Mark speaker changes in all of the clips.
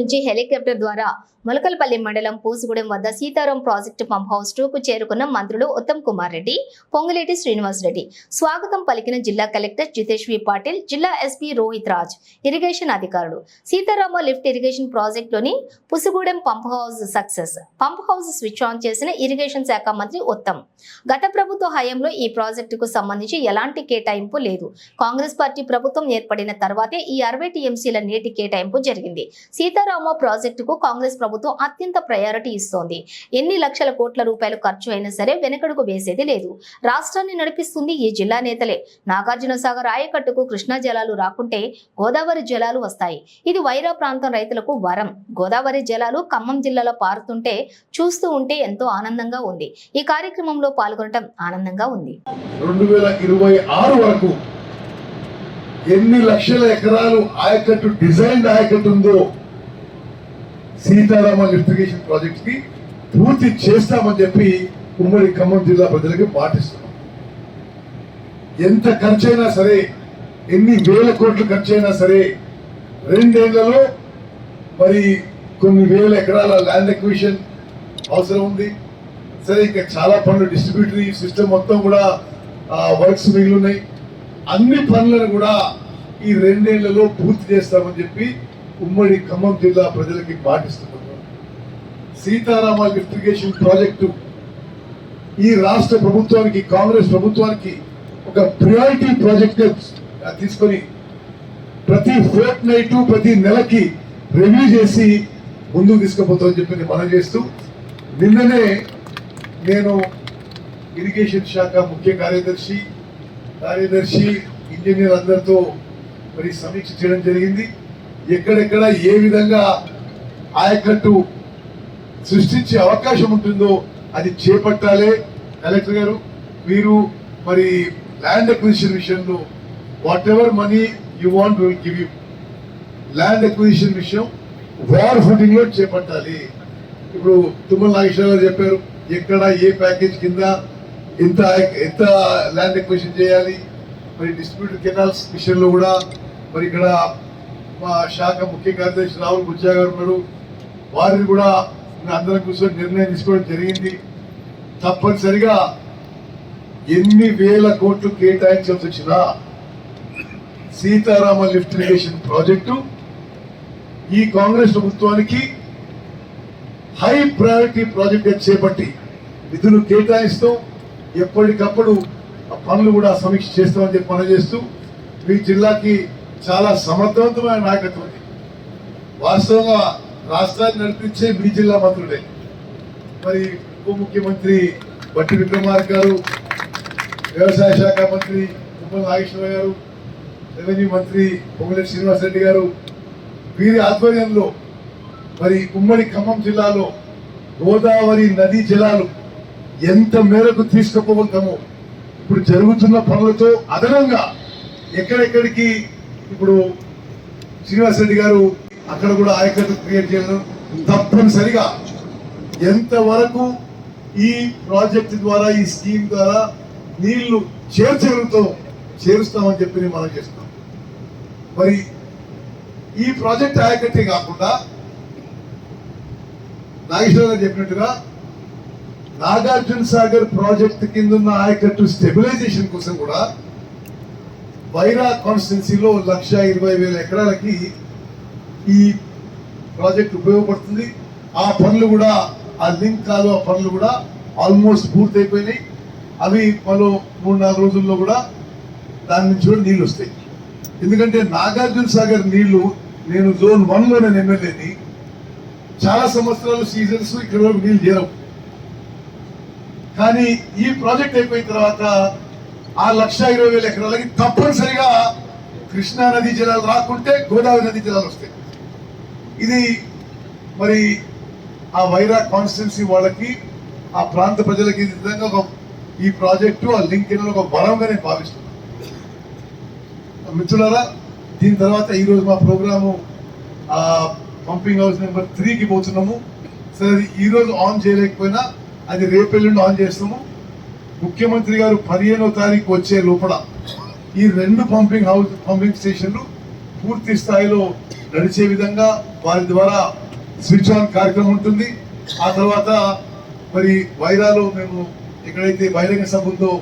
Speaker 1: నుంచి హెలికాప్టర్ ద్వారా మొలకలపల్లి మండలం పూసుగూడెం వద్ద సీతారాం ప్రాజెక్టు పంప్ హౌస్ టూకు చేరుకున్న మంత్రులు ఉత్తమ్ కుమార్ రెడ్డి పొంగులేటి శ్రీనివాస్ రెడ్డి. స్వాగతం పలికిన జిల్లా కలెక్టర్ జితేష్ వి పాటిల్ జిల్లా ఎస్పీ రోహిత్ రాజ్ ఇరిగేషన్ అధికారులు. Sitarama lift irrigation ప్రాజెక్టులోని Pusugudem pump house success. Pump house switch on చేసిన ఇరిగేషన్ శాఖ మంత్రి ఉత్తమ్. గత ప్రభుత్వ హయాంలో ఈ ప్రాజెక్టుకు సంబంధించి ఎలాంటి కేటాయింపు లేదు. కాంగ్రెస్ పార్టీ ప్రభుత్వం ఏర్పడిన తర్వాతే ఈ అరవై టీఎంసీల నీటి కేటాయింపు జరిగింది. సీతారామ ప్రాజెక్టుకు కాంగ్రెస్ ప్రభుత్వం అత్యంత ప్రయారిటీ ఇస్తోంది. ఎన్ని లక్షల కోట్ల రూపాయలు ఖర్చు అయినా సరే వెనకడుగు వేసేది లేదు. రాష్ట్రాన్ని నడిపిస్తుంది ఈ జిల్లా నేతలే. నాగార్జున సాగర్ ఆయకట్టుకు కృష్ణా జలాలు రాకుంటే గోదావరి జలాలు వస్తాయి. ఇది వైరా ప్రాంతం రైతులకు వరం. గోదావరి జలాలు ఖమ్మం జిల్లాలో పారుతుంటే చూస్తూ ఉంటే ఎంతో ఆనందంగా ఉంది. ఈ కార్యక్రమంలో పాల్గొనడం ఆనందంగా ఉంది.
Speaker 2: రెండు వేల ఇరవై ఆరు వరకు ఎన్ని లక్షల ఎకరాలు ఆయకట్టు డిజైన్ ఆయకట్టు ఉందో సీతారామ లిఫ్టిగేషన్ ప్రాజెక్ట్కి పూర్తి చేస్తామని చెప్పి ఉమ్మడి ఖమ్మం జిల్లా ప్రజలకి పాటిస్తున్నాం ఎంత ఖర్చైనా సరే ఎన్ని వేల కోట్లు ఖర్చైనా సరే రెండేళ్ళలో మరి కొన్ని వేల ఎకరాల ల్యాండ్ ఎక్విషన్ అవసరం ఉంది. సరే ఇంకా చాలా పనులు డిస్ట్రిబ్యూటరీ సిస్టమ్ మొత్తం కూడా వర్క్స్ మిగిలి ఉన్నాయి. అన్ని పనులను కూడా ఈ రెండేళ్ళలో పూర్తి చేస్తామని చెప్పి ఉమ్మడి ఖమ్మం జిల్లా ప్రజలకి పాటిస్తున్నాను సీతారామ లిఫ్టిగేషన్ ప్రాజెక్టు ఈ రాష్ట్ర ప్రభుత్వానికి కాంగ్రెస్ ప్రభుత్వానికి ఒక ప్రియారిటీ ప్రాజెక్ట్ తీసుకొని ప్రతి ఫోర్త్ నైట్ ప్రతి నెలకి రివ్యూ చేసి ముందుకు తీసుకుపోతామని చెప్పి నేను మనం చేస్తూ నిన్ననే నేను ఇరిగేషన్ శాఖ ముఖ్య కార్యదర్శి కార్యదర్శి ఇంజనీర్ అందరితో మరి సమీక్ష చేయడం జరిగింది. ఎక్కడెక్కడ ఏ విధంగా ఆయకట్టు సృష్టించే అవకాశం ఉంటుందో అది చేపట్టాలి. కలెక్టర్ గారు మీరు మరి ల్యాండ్ అక్విజిషన్ విషయంలో whatever money you want will give you land acquisition విషయం వార్ ఫుటింగ్లో చేపట్టాలి. ఇప్పుడు తుమ్మల నాగేశ్వర గారు చెప్పారు ఎక్కడ ఏ ప్యాకేజ్ కింద ఎంత ఎంత ల్యాండ్ ఎక్విజిషన్ చేయాలి? మరి డిస్ట్రిబ్యూటర్ కెనాల్స్ విషయంలో కూడా మరి ఇక్కడ మా శాఖ ముఖ్య కార్యదర్శి రాహుల్ గుజ్జా గారు ఉన్నారు. వారిని కూడా అందరం కూర్చొని నిర్ణయం తీసుకోవడం జరిగింది. తప్పనిసరిగా ఎన్ని వేల కోట్లు కేటాయించాల్సి వచ్చినా సీతారామ లిఫ్ట్ ఇరిగేషన్ ప్రాజెక్టు ఈ కాంగ్రెస్ ప్రభుత్వానికి హై ప్రయారిటీ ప్రాజెక్ట్ చేపట్టి నిధులు కేటాయిస్తూ ఎప్పటికప్పుడు ఆ పనులు కూడా సమీక్ష చేస్తామని చెప్పి పనిచేస్తూ మీ జిల్లాకి చాలా సమర్థవంతమైన నాయకత్వం వాస్తవంగా రాష్ట్రాన్ని నడిపించే మీ జిల్లా మంత్రులే. మరి ఉప ముఖ్యమంత్రి బట్టి విక్రమార్ గారు వ్యవసాయ శాఖ మంత్రి తుమ్మల నాగేశ్వర గారు రెవెన్యూ మంత్రి పొంగులేటి శ్రీనివాస్ రెడ్డి గారు వీరి ఆధ్వర్యంలో మరి ఉమ్మడి ఖమ్మం జిల్లాలో గోదావరి నదీ జలాలు ఎంత మేరకు తీసుకుపోగలుగుతామో ఇప్పుడు జరుగుతున్న పనులతో అదనంగా ఎక్కడెక్కడికి ఇప్పుడు శ్రీనివాస్ రెడ్డి గారు అక్కడ కూడా ఆయకట్టు క్రియేట్ చేయడం తప్పనిసరిగా ఎంతవరకు ఈ ప్రాజెక్ట్ ద్వారా ఈ స్కీమ్ ద్వారా నీళ్ళు చేర్చగలుగుతాం చేరుస్తామని చెప్పి నేను మనం చేస్తున్నాం. మరి ఈ ప్రాజెక్ట్ ఆయకట్టే కాకుండా నాగేశ్వర గారు చెప్పినట్టుగా నాగార్జున సాగర్ ప్రాజెక్ట్ కింద ఉన్న ఆయకట్టు స్టెబిలైజేషన్ కోసం కూడా వైరా కాన్స్టిట్యున్సీలో లక్ష ఇరవై వేల ఎకరాలకి ఈ ప్రాజెక్ట్ ఉపయోగపడుతుంది. ఆ పనులు కూడా ఆ లింక్ కాదు ఆ పనులు కూడా ఆల్మోస్ట్ పూర్తయిపోయినాయి. అవి మరో మూడు నాలుగు రోజుల్లో కూడా దాని నుంచి కూడా నీళ్ళు వస్తాయి. ఎందుకంటే నాగార్జున సాగర్ నీళ్ళు నేను జోన్ వన్లో నేను ఎమ్మెల్యేని. చాలా సంవత్సరాలు సీజన్స్ ఇక్కడ నీళ్ళు చేరవు. కానీ ఈ ప్రాజెక్ట్ అయిపోయిన తర్వాత ఆ లక్ష ఇరవై వేల ఎకరాలకి తప్పనిసరిగా కృష్ణా నదీ జలాలు రాకుంటే గోదావరి నదీ జలాలు వస్తాయి. ఇది మరి ఆ వైరా కాన్స్టిట్యున్సీ వాళ్ళకి ఆ ప్రాంత ప్రజలకి ఈ విధంగా ఒక ఈ ప్రాజెక్టు ఆ లింక్ ఒక బలంగా నేను భావిస్తున్నాను. మిత్రులారా దీని తర్వాత ఈరోజు మా ప్రోగ్రాము ఆ పంపింగ్ హౌస్ నెంబర్ త్రీకి పోతున్నాము. సరే అది ఈరోజు ఆన్ చేయలేకపోయినా అది రేపు ఎల్లుండి ఆన్ చేస్తాము ముఖ్యమంత్రి గారు పదిహేనో తారీఖు వచ్చే లోపల ఈ రెండు పంపింగ్ హౌస్ పంపింగ్ స్టేషన్లు పూర్తి స్థాయిలో నడిచే విధంగా వారి ద్వారా స్విచ్ ఆన్ కార్యక్రమం ఉంటుంది. ఆ తర్వాత మరి వైరాలో మేము ఎక్కడైతే బహిరంగ సభ ఉందో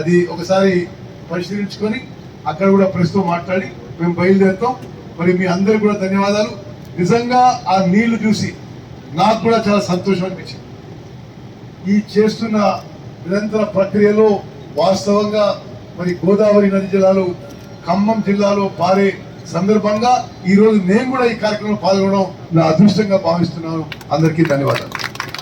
Speaker 2: అది ఒకసారి పరిశీలించుకొని అక్కడ కూడా ప్రస్తుతం మాట్లాడి మేము బయలుదేరుతాం. మరి మీ అందరికి కూడా ధన్యవాదాలు. నిజంగా ఆ నీళ్ళు చూసి నాకు కూడా చాలా సంతోషం అనిపించింది. ఈ చేస్తున్న నిరంతర ప్రక్రియలో వాస్తవంగా మరి గోదావరి నది జిల్లాలో ఖమ్మం జిల్లాలో పారే సందర్భంగా ఈరోజు నేను కూడా ఈ కార్యక్రమంలో పాల్గొనడం నా అదృష్టంగా భావిస్తున్నాను. అందరికీ ధన్యవాదాలు.